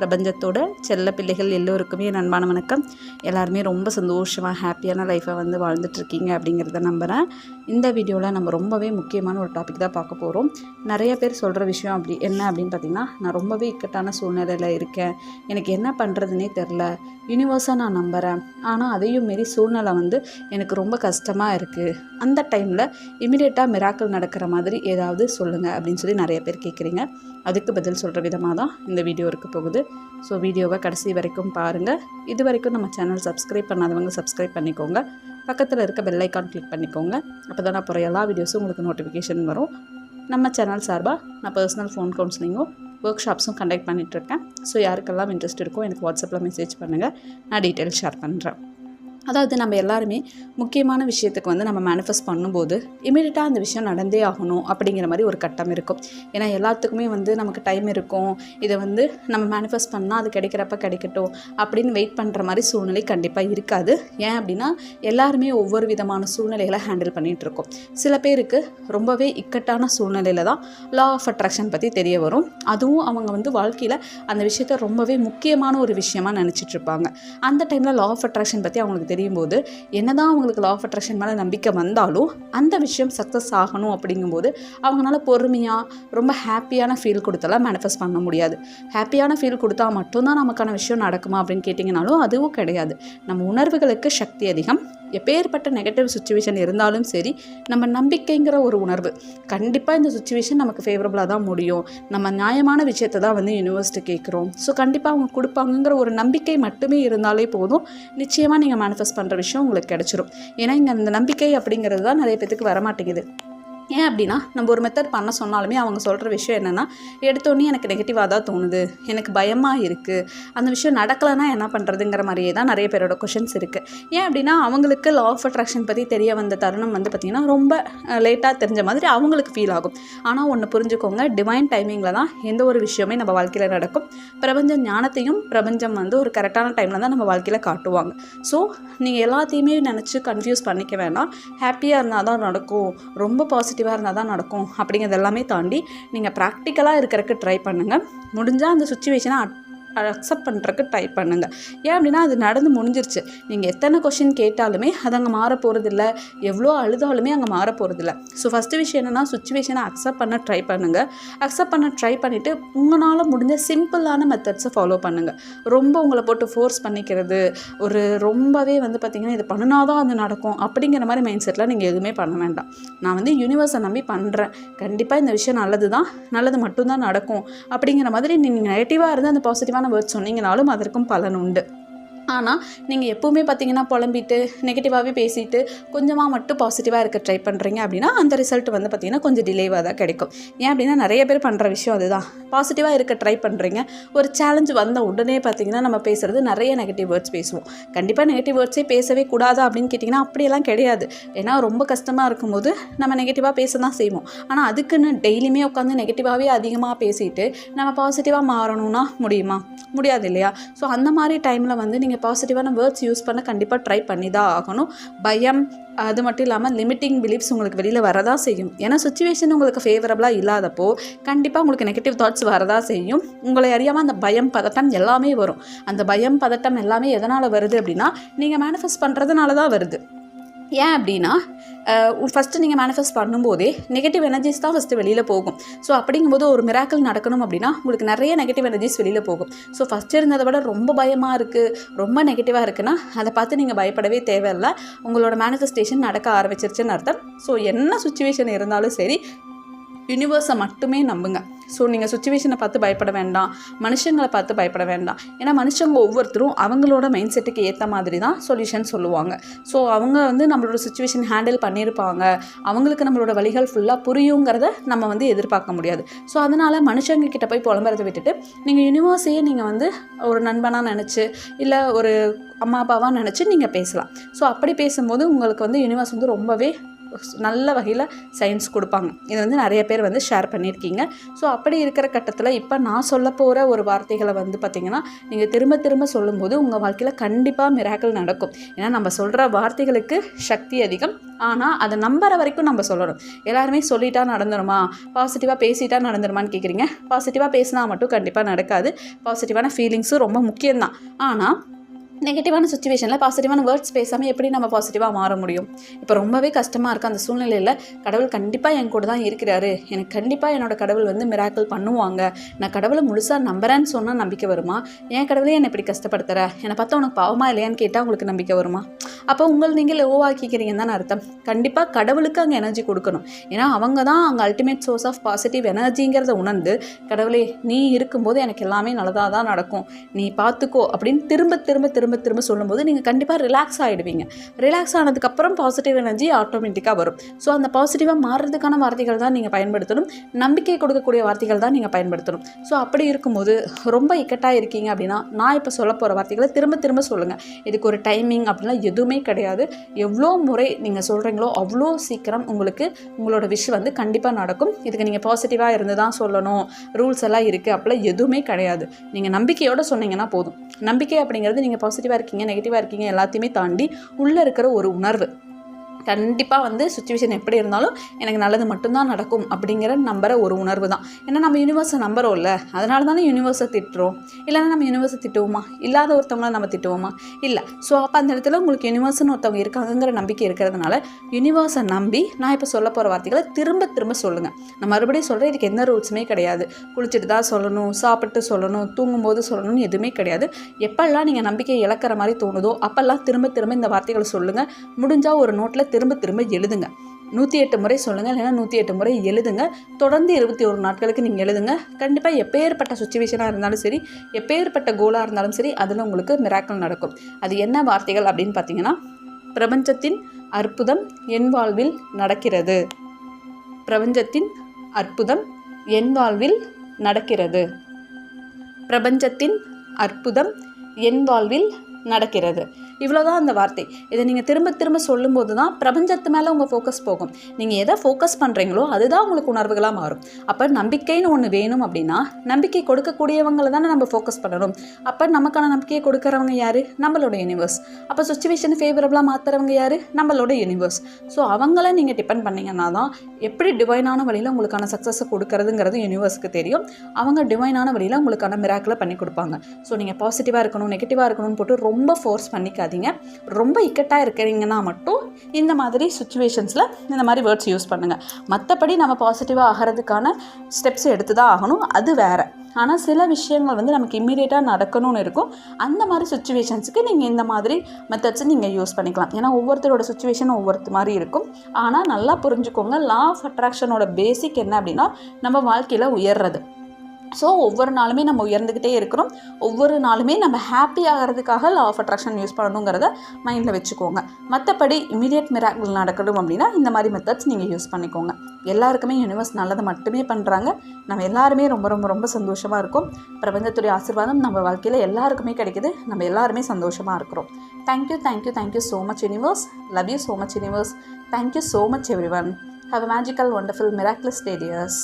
பிரபஞ்சத்தோட செல்ல பிள்ளைகள் எல்லோருக்குமே நண்பான வணக்கம். எல்லாருமே ரொம்ப சந்தோஷமாக ஹாப்பியான லைஃப்பை வந்து வாழ்ந்துட்டுருக்கீங்க அப்படிங்கிறத நம்புகிறேன் இந்த வீடியோவில் நம்ம ரொம்பவே முக்கியமான ஒரு டாபிக் தான் பார்க்க போகிறோம் நிறைய பேர் சொல்கிற விஷயம் அப்படி என்ன அப்படின்னு பார்த்திங்கன்னா நான் ரொம்பவே இக்கட்டான சூழ்நிலையில் இருக்கேன். எனக்கு என்ன பண்ணுறதுனே தெரில யூனிவர்ஸாக நான் நம்புகிறேன் ஆனால் அதையும் மீறி சூழ்நிலை வந்து எனக்கு ரொம்ப கஷ்டமாக இருக்குது அந்த டைமில் இமிடியேட்டாக மிராக்கள் நடக்கிற மாதிரி ஏதாவது சொல்லுங்கள் அப்படின்னு சொல்லி நிறைய பேர் கேட்குறீங்க அதுக்கு பதில் சொல்கிற விதமாக தான் இந்த வீடியோ இருக்க போகுது. ஸோ வீடியோவை கடைசி வரைக்கும் பாருங்கள் இது வரைக்கும் நம்ம சேனல் சப்ஸ்கிரைப் பண்ணாதவங்க சப்ஸ்கிரைப் பண்ணிக்கோங்க. பக்கத்தில் இருக்க பெல்லைக்கான் கிளிக் பண்ணிக்கோங்க. அப்போ தான் நான் போகிற எல்லா வீடியோஸும் உங்களுக்கு நோட்டிஃபிகேஷன் வரும். நம்ம சேனல் சார்பாக நான் பர்சனல் ஃபோன் கவுன்சிலிங்கும் ஒர்க் ஷாப்ஸும் கண்டக்ட் பண்ணிகிட்ருக்கேன் ஸோ யாருக்கெல்லாம் இன்ட்ரெஸ்ட் இருக்கோ எனக்கு வாட்ஸ்அப்பில் மெசேஜ் பண்ணுங்கள் நான் டீட்டெயில் ஷேர் பண்ணுறேன் அதாவது நம்ம எல்லாருமே முக்கியமான விஷயத்துக்கு வந்து நம்ம மேனிஃபெஸ்ட் பண்ணும்போது இமீடியட்டாக அந்த விஷயம் நடந்தே ஆகணும் அப்படிங்கிற மாதிரி ஒரு கட்டம் இருக்கும். ஏன்னா எல்லாத்துக்குமே வந்து நமக்கு டைம் இருக்கும். இதை வந்து நம்ம மேனிஃபெஸ்ட் பண்ணால் அது கிடைக்கிறப்ப கிடைக்கட்டும் அப்படின்னு வெயிட் பண்ணுற மாதிரி சூழ்நிலை கண்டிப்பாக இருக்காது. ஏன் அப்படின்னா எல்லாருமே ஒவ்வொரு விதமான சூழ்நிலைகளை ஹேண்டில் பண்ணிகிட்டு இருக்கோம். சில பேருக்கு ரொம்பவே இக்கட்டான சூழ்நிலையில் தான் லா ஆஃப் அட்ராக்ஷன் பற்றி தெரிய வரும். அதுவும் அவங்க வந்து வாழ்க்கையில் அந்த விஷயத்த ரொம்பவே முக்கியமான ஒரு விஷயமாக நினச்சிட்ருப்பாங்க அந்த டைமில் லா ஆஃப் அட்ராக்ஷன் பற்றி அவங்களுக்கு தெரியும் போது என்னதான் அவங்களுக்கு லா ஆஃப் அட்ராக்ஷன் மேலே நம்பிக்கை வந்தாலும் அந்த விஷயம் சக்ஸஸ் ஆகணும் அப்படிங்கும்போது அவங்களால பொறுமையாக ரொம்ப ஹாப்பியான ஃபீல் கொடுத்தலாம் மேனிஃபெஸ்ட் பண்ண முடியாது. ஹாப்பியான ஃபீல் கொடுத்தா மட்டும்தான் நமக்கான விஷயம் நடக்குமா அப்படின்னு கேட்டிங்கனாலும் அதுவும் கிடையாது. நம்ம உணர்வுகளுக்கு சக்தி அதிகம் எப்பேற்பட்ட நெகட்டிவ் சுச்சுவேஷன் இருந்தாலும் சரி நம்ம நம்பிக்கைங்கிற ஒரு உணர்வு கண்டிப்பாக இந்த சுச்சுவேஷன் நமக்கு ஃபேவரபுளாக தான் முடியும். நம்ம நியாயமான விஷயத்தை தான் வந்து யூனிவர்சிட்டி கேட்குறோம். ஸோ கண்டிப்பாக அவங்க கொடுப்பாங்கங்கிற ஒரு நம்பிக்கை மட்டுமே இருந்தாலே போதும். நிச்சயமாக நீங்கள் மேனிஃபெஸ்ட் பண்ணுற விஷயம் உங்களுக்கு கிடச்சிரும். ஏன்னா இங்கே அந்த நம்பிக்கை அப்படிங்கிறது தான் நிறைய பேத்துக்கு வரமாட்டேங்குது. ஏன் அப்படின்னா நம்ம ஒரு மெத்தட் பண்ண சொன்னாலுமே அவங்க சொல்கிற விஷயம் என்னென்னா எடுத்தோடனே எனக்கு நெகட்டிவாக தான் தோணுது. எனக்கு பயமாக இருக்குது அந்த விஷயம் நடக்கலைன்னா என்ன பண்ணுறதுங்கிற மாதிரியே தான் நிறைய பேரோட கொஷின்ஸ் இருக்குது ஏன் அப்படின்னா அவங்களுக்கு லா ஆஃப் அட்ராக்ஷன் பற்றி தெரிய வந்த தருணம் வந்து பார்த்திங்கன்னா ரொம்ப லேட்டாக தெரிஞ்ச மாதிரி அவங்களுக்கு ஃபீல் ஆகும். ஆனால் ஒன்று புரிஞ்சுக்கோங்க டிவைன் டைமிங்கில் தான் எந்த ஒரு விஷயமே நம்ம வாழ்க்கையில் நடக்கும். பிரபஞ்ச ஞானத்தையும் பிரபஞ்சம் வந்து ஒரு கரெக்டான டைமில் தான் நம்ம வாழ்க்கையில் காட்டுவாங்க. ஸோ நீங்கள் எல்லாத்தையுமே நினச்சி கன்ஃபியூஸ் பண்ணிக்க வேண்டாம் ஹாப்பியாக இருந்தால் தான் நடக்கும். ரொம்ப பாசிட்டிவ் பாசிட்டிவாக இருந்தால் தான் நடக்கும். அப்படிங்கிறது எல்லாமே தாண்டி நீங்கள் ப்ராக்டிக்கலாக இருக்கிறக்கு ட்ரை பண்ணுங்கள் முடிஞ்சால் அந்த சுச்சுவேஷனை அக்செப்ட் பண்ணுறக்கு ட்ரை பண்ணுங்கள் ஏன் அப்படின்னா அது நடந்து முடிஞ்சிருச்சு. நீங்கள் எத்தனை கொஷின் கேட்டாலுமே அது அங்கே மாற போகிறதில்ல எவ்வளோ அழுதாலுமே அங்கே மாற போகிறதில்ல ஸோ ஃபஸ்ட்டு விஷயம் என்னென்னா சுச்சுவேஷனை அக்செப்ட் பண்ண ட்ரை பண்ணுங்கள் அக்செப்ட் பண்ண ட்ரை பண்ணிவிட்டு உங்களால் முடிஞ்ச சிம்பிளான மெத்தட்ஸை ஃபாலோ பண்ணுங்கள் ரொம்ப உங்களை போட்டு ஃபோர்ஸ் பண்ணிக்கிறது ஒரு ரொம்பவே வந்து பார்த்திங்கன்னா இது பண்ணினா தான் அது நடக்கும் அப்படிங்கிற மாதிரி மைண்ட் செட்டில் நீங்கள் எதுவுமே பண்ண வேண்டாம். நான் வந்து யூனிவர்ஸை நம்பி பண்ணுறேன் கண்டிப்பாக இந்த விஷயம் நல்லது தான் நல்லது மட்டும்தான் நடக்கும். அப்படிங்கிற மாதிரி நீங்கள் நெகட்டிவாக இருந்து அந்த பாசிட்டிவாக பாசிட்டிவான சொன்னீங்கனாலும் அதற்கும் பலன் உண்டு. ஆனால் நீங்கள் எப்போவுமே பார்த்தீங்கன்னா புலம்பிட்டு நெகட்டிவாகவே பேசிட்டு கொஞ்சமாக மட்டும் பாசிட்டிவாக இருக்க ட்ரை பண்ணுறீங்க அப்படின்னா அந்த ரிசல்ட் வந்து பார்த்திங்கன்னா கொஞ்சம் டிலேவாக தான் கிடைக்கும். ஏன் அப்படின்னா நிறைய பேர் பண்ணுற விஷயம் அதுதான். பாசிட்டிவாக இருக்க ட்ரை பண்ணுறீங்க ஒரு சேலஞ்ச் வந்த உடனே பார்த்திங்கன்னா நம்ம பேசுகிறது நிறைய நெகட்டிவ் வேர்ட்ஸ் பேசுவோம். கண்டிப்பாக நெகட்டிவ் வேர்ட்ஸே பேசவே கூடாதா அப்படின்னு கேட்டிங்கன்னா அப்படியெல்லாம் கிடையாது. ஏன்னா ரொம்ப கஷ்டமாக இருக்கும்போது நம்ம நெகட்டிவாக பேச தான் செய்வோம். ஆனால் அதுக்குன்னு டெய்லியுமே உட்காந்து நெகட்டிவாகவே அதிகமாக பேசிட்டு நம்ம பாசிட்டிவாக மாறணும்னா முடியுமா? முடியாது இல்லையா? ஸோ அந்த மாதிரி டைமில் வந்து நீங்கள் பாசிட்டிவான வேர்ட்ஸ் யூஸ் பண்ண கண்டிப்பாக ட்ரை பண்ணி தான் ஆகணும். பயம் அது மட்டும் இல்லாமல் லிமிட்டிங் பிலீஃப்ஸ் உங்களுக்கு வெளியில் வரதான் செய்யும். ஏன்னா சுச்சுவேஷன் உங்களுக்கு ஃபேவரபுளாக இல்லாதப்போ கண்டிப்பாக உங்களுக்கு நெகட்டிவ் தாட்ஸ் வரதான் செய்யும். உங்களை அறியாமல் அந்த பயம் பதட்டம் எல்லாமே வரும். அந்த பயம் பதட்டம் எல்லாமே எதனால் வருது அப்படின்னா நீங்கள் மேனிஃபெஸ்ட் பண்ணுறதுனால தான் வருது. ஏன் அப்படின்னா ஃபஸ்ட்டு நீங்கள் மேனிஃபெஸ்ட் பண்ணும்போதே நெகட்டிவ் எனர்ஜிஸ் தான் ஃபஸ்ட்டு வெளியில் போகும். ஸோ அப்படிங்கும்போது ஒரு மிராக்கள் நடக்கணும் அப்படின்னா உங்களுக்கு நிறைய நெகட்டிவ் எனர்ஜிஸ் வெளியில் போகும். ஸோ ஃபஸ்ட்டு இருந்ததை விட ரொம்ப பயமாக இருக்குது ரொம்ப நெகட்டிவாக இருக்குன்னா அதை பார்த்து நீங்கள் பயப்படவே தேவையில்லை. உங்களோட மேனிஃபெஸ்டேஷன் நடக்க ஆரம்பிச்சிருச்சுன்னு அர்த்தம். ஸோ என்ன சுச்சுவேஷன் இருந்தாலும் சரி யூனிவர்ஸை மட்டுமே நம்புங்க. ஸோ நீங்கள் சுச்சுவேஷனை பார்த்து பயப்பட வேண்டாம். மனுஷங்களை பார்த்து பயப்பட வேண்டாம். ஏன்னா மனுஷங்க ஒவ்வொருத்தரும் அவங்களோட மைண்ட் செட்டுக்கு ஏற்ற மாதிரி தான் சொல்யூஷன் சொல்லுவாங்க. ஸோ அவங்க வந்து நம்மளோட சுச்சுவேஷன் ஹேண்டில் பண்ணியிருப்பாங்க அவங்களுக்கு நம்மளோட வழிகள் ஃபுல்லாக புரியுங்கிறத நம்ம வந்து எதிர்பார்க்க முடியாது. ஸோ அதனால் மனுஷங்க கிட்ட போய் புலம்புறதை விட்டுட்டு நீங்கள் யூனிவர்ஸையே நீங்கள் வந்து ஒரு நண்பனாக நினச்சி இல்லை ஒரு அம்மா அப்பாவாக நினச்சி நீங்கள் பேசலாம். ஸோ அப்படி பேசும்போது உங்களுக்கு வந்து யூனிவர்ஸ் வந்து ரொம்பவே நல்ல வகையில் சயின்ஸ் கொடுப்பாங்க. இது வந்து நிறைய பேர் வந்து ஷேர் பண்ணியிருக்கீங்க. ஸோ அப்படி இருக்கிற கட்டத்தில் இப்போ நான் சொல்ல போகிற ஒரு வார்த்தைகளை வந்து பார்த்திங்கன்னா நீங்கள் திரும்ப திரும்ப சொல்லும்போது உங்கள் வாழ்க்கையில் கண்டிப்பாக மிராக்கள் நடக்கும். ஏன்னா நம்ம சொல்கிற வார்த்தைகளுக்கு சக்தி அதிகம். ஆனால் அதை நம்புற வரைக்கும் நம்ம சொல்லணும். எல்லாருமே சொல்லிட்டா நடந்துருமா? பாசிட்டிவாக பேசிட்டா நடந்துருமான்னு கேட்குறீங்க பாசிட்டிவாக பேசினா மட்டும் கண்டிப்பாக நடக்காது. பாசிட்டிவான ஃபீலிங்ஸும் ரொம்ப முக்கியம்தான். ஆனால் நெகட்டிவான சுச்சுவேஷனில் பாசிட்டிவான வேர்ட்ஸ் பேசாமல் எப்படி நம்ம பாசிட்டிவாக மாற முடியும்? இப்போ ரொம்பவே கஷ்டமாக இருக்குது அந்த சூழ்நிலையில். கடவுள் கண்டிப்பாக என் கூட தான் இருக்கிறாரு. எனக்கு கண்டிப்பாக என்னோட கடவுள் வந்து மிராக்கிள் பண்ணுவாங்க. நான் கடவுளை முழுசாக நம்புறேன்னு சொன்னால் நம்பிக்கை வருமா? என் கடவுளே என்னை இப்படி கஷ்டப்படுத்துகிற என்னை பார்த்தா உனக்கு பாவமாக இல்லையான்னு கேட்டால் உங்களுக்கு நம்பிக்கை வருமா? அப்போ உங்களை நீங்கள் லோவாக்கிக்கிறீங்கன்னு தான் அர்த்தம். கண்டிப்பாக கடவுளுக்கு அங்கே எனர்ஜி கொடுக்கணும். ஏன்னா அவங்க தான் அங்கே அல்டிமேட் சோர்ஸ் ஆஃப் பாசிட்டிவ் எனர்ஜிங்கிறத உணர்ந்து கடவுளே நீ இருக்கும்போது எனக்கு எல்லாமே நல்லதாக தான் நடக்கும். நீ பார்த்துக்கோ அப்படின்னு திரும்ப திரும்ப திரும்ப திரும்ப சொல்லும்போது நீங்கள் கண்டிப்பாக ரிலாக்ஸ் ஆகிடுவீங்க ரிலாக்ஸ் ஆனதுக்கப்புறம் பாசிட்டிவ் எனர்ஜி ஆட்டோமேட்டிக்காக வரும். ஸோ அந்த பாசிட்டிவாக மாறுறதுக்கான வார்த்தைகள் தான் நீங்கள் பயன்படுத்தணும். நம்பிக்கை கொடுக்கக்கூடிய வார்த்தைகள் தான் நீங்கள் பயன்படுத்தணும். ஸோ அப்படி இருக்கும்போது ரொம்ப இக்கட்டாக இருக்கீங்க அப்படின்னா நான் இப்போ சொல்ல போகிற வார்த்தைகளை திரும்ப திரும்ப சொல்லுங்கள் இதுக்கு ஒரு டைமிங் அப்படிலாம் எதுவுமே கிடையாது. எவ்வளோ முறை நீங்கள் சொல்கிறீங்களோ அவ்வளோ சீக்கிரம் உங்களுக்கு உங்களோட விஷ் வந்து கண்டிப்பாக நடக்கும். இதுக்கு நீங்கள் பாசிட்டிவாக இருந்து தான் சொல்லணும். ரூல்ஸ் எல்லாம் இருக்குது அப்படிலாம் எதுவுமே கிடையாது. நீங்கள் நம்பிக்கையோடு சொன்னீங்கன்னா போதும். நம்பிக்கை அப்படிங்கிறது நீங்கள் பாசிட்டிவாக இருக்கீங்க நெகட்டிவாக இருக்கீங்க எல்லாத்தையுமே தாண்டி உள்ளே இருக்கிற ஒரு உணர்வு. கண்டிப்பாக வந்து சுச்சுவேஷன் எப்படி இருந்தாலும் எனக்கு நல்லது மட்டும்தான் நடக்கும் அப்படிங்கிற நம்புகிற ஒரு உணர்வு தான். ஏன்னா நம்ம யூனிவர்ஸை இல்லை அதனால தானே யூனிவர்ஸை திட்டுறோம். இல்லைன்னா நம்ம யூனிவர்ஸை திட்டுவோமா? இல்லாத ஒருத்தவங்கள நம்ம திட்டுவோமா? இல்லை. ஸோ அப்போ அந்த இடத்துல உங்களுக்கு யூனிவர்ஸ்னு ஒருத்தவங்க இருக்காங்கங்கிற நம்பிக்கை இருக்கிறதுனால யூனிவர்ஸை நம்பி நான் இப்போ சொல்ல போகிற வார்த்தைகளை திரும்ப திரும்ப சொல்லுங்கள் நான் மறுபடியும் சொல்கிறேன் இதுக்கு எந்த ரூல்ஸுமே கிடையாது. குளிச்சுட்டு தான் சொல்லணும் சாப்பிட்டு சொல்லணும் தூங்கும்போது சொல்லணும்னு எதுவுமே கிடையாது. எப்பெல்லாம் நீங்கள் நம்பிக்கை இழக்கிற மாதிரி தோணுதோ அப்போல்லாம் திரும்ப திரும்ப இந்த வார்த்தைகளை சொல்லுங்கள் முடிஞ்சால் ஒரு நோட்டில் திரும்ப திரும்ப எழுதுங்க. நூற்றி எட்டு முறை சொல்லுங்கள் இல்லைன்னா நூற்றி எட்டு முறை எழுதுங்க. தொடர்ந்து இருபத்தி ஒரு நாட்களுக்கு நீங்கள் எழுதுங்க. கண்டிப்பாக எப்பேற்பட்ட சுச்சுவேஷனாக இருந்தாலும் சரி எப்பேற்பட்ட கோலாக இருந்தாலும் சரி அதில் உங்களுக்கு மிராக்கள் நடக்கும். அது என்ன வார்த்தைகள் அப்படின்னு பார்த்தீங்கன்னா பிரபஞ்சத்தின் அற்புதம் என் வாழ்வில் நடக்கிறது. பிரபஞ்சத்தின் அற்புதம் என் வாழ்வில் நடக்கிறது. பிரபஞ்சத்தின் அற்புதம் என் வாழ்வில் நடக்கிறது. இவ்வளோதான் அந்த வார்த்தை. இதை நீங்கள் திரும்ப திரும்ப சொல்லும்போது தான் பிரபஞ்சத்து மேலே உங்கள் ஃபோக்கஸ் போகும். நீங்கள் எதை ஃபோக்கஸ் பண்ணுறீங்களோ அதுதான் உங்களுக்கு உணர்வுகளாக மாறும். அப்போ நம்பிக்கைன்னு ஒன்று வேணும் அப்படின்னா நம்பிக்கை கொடுக்கக்கூடியவங்களை தானே நம்ம ஃபோக்கஸ் பண்ணணும். அப்போ நமக்கான நம்பிக்கையை கொடுக்குறவங்க யார்? நம்மளோட யூனிவர்ஸ் அப்போ சுச்சுவேஷன் ஃபேவரபுளாக மாற்றுறவங்க யார்? நம்மளோட யூனிவர்ஸ் ஸோ அவங்கள நீங்கள் டிபெண்ட் பண்ணிங்கன்னா தான் எப்படி டிவைனான வழியில் உங்களுக்கான சக்ஸஸை கொடுக்கறதுங்கிறது யூனிவர்ஸுக்கு தெரியும். அவங்க டிவைனான வழியில் உங்களுக்கான மிராக்கில் பண்ணி கொடுப்பாங்க. ஸோ நீங்கள் பாசிட்டிவாக இருக்கணும் நெகட்டிவாக இருக்கணும்னு போட்டு ரொம்ப ஃபோர்ஸ் பண்ணிக்காது பண்ணிடாதீங்க ரொம்ப இக்கட்டாக இருக்கிறீங்கன்னா மட்டும் இந்த மாதிரி சுச்சுவேஷன்ஸில் இந்த மாதிரி வேர்ட்ஸ் யூஸ் பண்ணுங்கள் மற்றபடி நம்ம பாசிட்டிவாக ஆகிறதுக்கான ஸ்டெப்ஸ் எடுத்து தான் ஆகணும். அது வேறு. ஆனால் சில விஷயங்கள் வந்து நமக்கு இம்மீடியட்டாக நடக்கணும்னு இருக்கும். அந்த மாதிரி சுச்சுவேஷன்ஸுக்கு நீங்கள் இந்த மாதிரி மெத்தட்ஸை நீங்கள் யூஸ் பண்ணிக்கலாம். ஏன்னா ஒவ்வொருத்தரோட சுச்சுவேஷன் ஒவ்வொருத்த மாதிரி இருக்கும். ஆனால் நல்லா புரிஞ்சுக்கோங்க. லா ஆஃப் அட்ராக்ஷனோட பேசிக் என்ன அப்படின்னா நம்ம வாழ்க்கையில் உயர்றது. ஸோ ஒவ்வொரு நாளுமே நம்ம உயர்ந்துக்கிட்டே இருக்கிறோம். ஒவ்வொரு நாளுமே நம்ம ஹாப்பி ஆகிறதுக்காக லா ஆஃப் அட்ராக்ஷன் யூஸ் பண்ணணுங்கிறத மைண்டில் வச்சுக்கோங்க. மற்றபடி இமீடியட் மிராக்கிள் நடக்கணும் அப்படின்னா இந்த மாதிரி மெத்தட்ஸ் நீங்கள் யூஸ் பண்ணிக்கோங்க. எல்லாருக்குமே யூனிவர்ஸ் நல்லதை மட்டுமே பண்ணுறாங்க நம்ம எல்லாருமே ரொம்ப ரொம்ப ரொம்ப சந்தோஷமாக இருக்கும். பிரபஞ்சத்துடைய ஆசீர்வாதம் நம்ம வாழ்க்கையில் எல்லாருக்குமே கிடைக்குது. நம்ம எல்லாருமே சந்தோஷமாக இருக்கிறோம். Thank you thank you thank you so much universe love you so much universe thank you so much everyone have a magical wonderful miraculous டேடியர்ஸ்